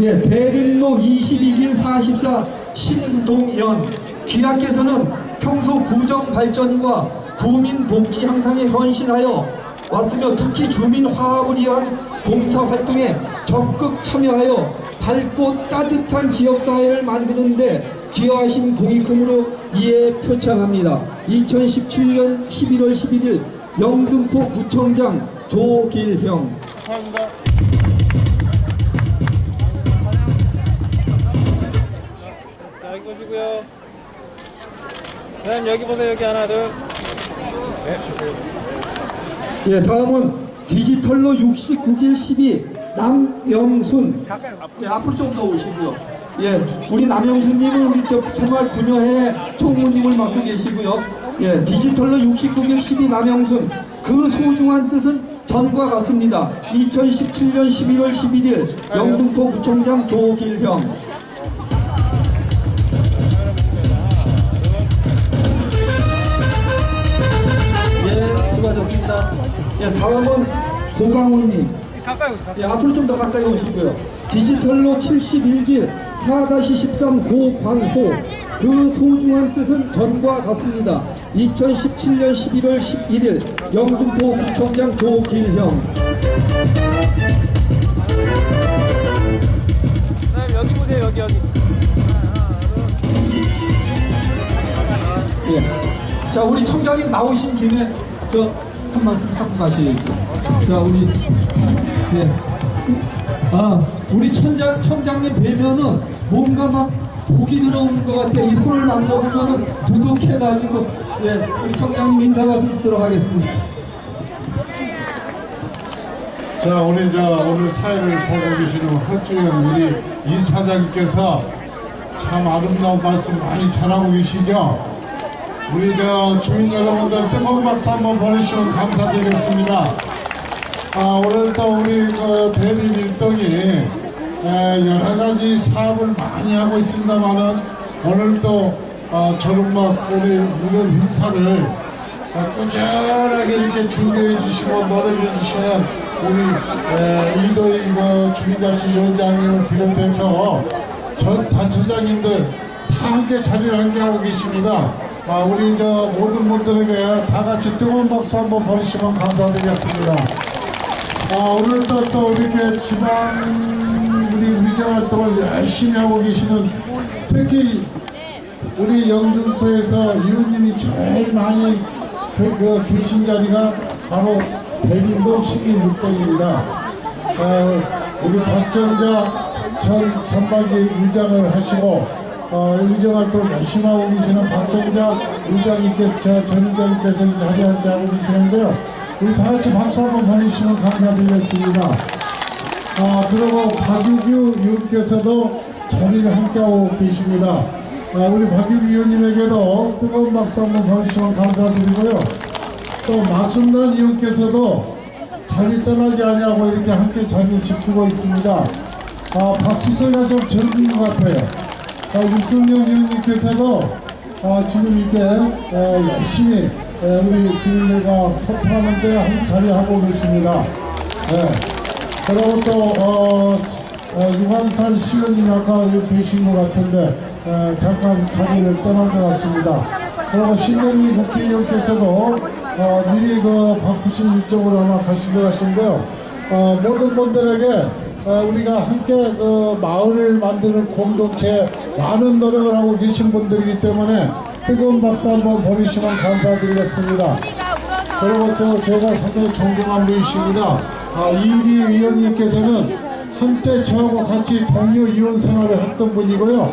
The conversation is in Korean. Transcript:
예, 대림로 22길 44 신동연 귀하께서는 평소 구정 발전과 구민 복지 향상에 헌신하여 왔으며 특히 주민 화합을 위한 봉사 활동에 적극 참여하여 밝고 따뜻한 지역사회를 만드는데 기여하신 공익금으로 이에 표창합니다. 2017년 11월 11일 영등포 구청장 조길형 축하합니다. 그다음 여기 보세요. 여기 하나, 둘. 예, 다음은 디지털로 69길 12 남영순. 예, 앞으로 좀 더 오시고요. 예, 우리 남영순님은 우리 저 정말 부녀회 총무님을 맡고 계시고요. 예, 디지털로 69길 12 남영순. 그 소중한 뜻은 전과 같습니다. 2017년 11월 11일 영등포 구청장 조길형. 예, 다음은 고강훈님. 가까이 오세요. 예, 앞으로 좀 더 가까이 오시고요. 디지털로 71길 4-13 고광호. 그 소중한 뜻은 전과 같습니다. 2017년 11월 11일 영등포 구청장 조길형. 그다음 여기 보세요. 여기 여기. 예. 자, 우리 청장님 나오신 김에 저 한 말씀 하고 가셔야죠. 자, 우리 예. 아, 우리 천장 청장님 뵈면은 뭔가 막 복이 들어오는 것 같아. 이 손을 만져보면은 두둑해가지고 예, 우리 청장님 인사 말씀 듣도록 하겠습니다. 자, 우리 저 오늘 사회를 보고 계시는 허주연 우리 이 사장님께서 참 아름다운 말씀 많이 잘하고 계시죠? 우리 저 주민 여러분들 뜨거운 박수 한번 보내주시면 감사드리겠습니다. 아, 오늘 또 우리 그 대립 일동이 에, 여러 가지 사업을 많이 하고 있습니다만은 오늘 또 어, 저런막 우리 이런 행사를 어, 꾸준하게 이렇게 준비해 주시고 노력해 주시는 우리 에, 이도희 그 주민자치 위원장님을 비롯해서 전 다처장님들 다 함께 자리를 함께 하고 계십니다. 아, 우리 저 모든 분들에게 다 같이 뜨거운 박수 한번 보내주시면 감사드리겠습니다. 아, 오늘 또, 또 이렇게 지방 우리 위정 활동을 열심히 하고 계시는 특히 우리 영등포에서 이웃님이 제일 많이 그, 그 계신 자리가 바로 대림동 시민육동입니다. 어, 우리 박정자 전 선박위 의장을 하시고 어, 의정활동 열심히 하고 계시는 박정자 의장님께서 저 전의장님께서 이 자리에 앉아하고 계시는데요. 우리 다 같이 박수 한번 보내주시면 감사드리겠습니다. 아, 그리고 박유규 의원께서도 자리를 함께하고 계십니다. 아, 우리 박유규 의원님에게도 뜨거운 박수 한번 보내주시면 감사드리고요. 또 마순단 의원께서도 자리 떠나지 아니하고 이렇게 함께 자리를 지키고 있습니다. 아, 박수 소리가 좀 적은 것 같아요. 아, 육성영 의원님께서도 아, 지금 이렇게 에, 열심히 에, 우리 주민들과 소통하는데 한 자리하고 계십니다. 네. 그리고 또 어, 어, 유관산 시의원님 아까 여기 계신 것 같은데 에, 잠깐 자리를 떠난 것 같습니다. 그리고 신동희 국회의원께서도 어, 미리 그 바쁘신 일정으로 아마 가신 것 같은데요. 어, 모든 분들에게 어, 우리가 함께 그 마을을 만드는 공동체 많은 노력을 하고 계신 분들이기 때문에 뜨거운 박수 한번 보내주시면 감사드리겠습니다. 그리고 또 제가 상당히 존경한 분이십니다. 아, 이리 위원님께서는 한때 저하고 같이 동료 의원 생활을 했던 분이고요.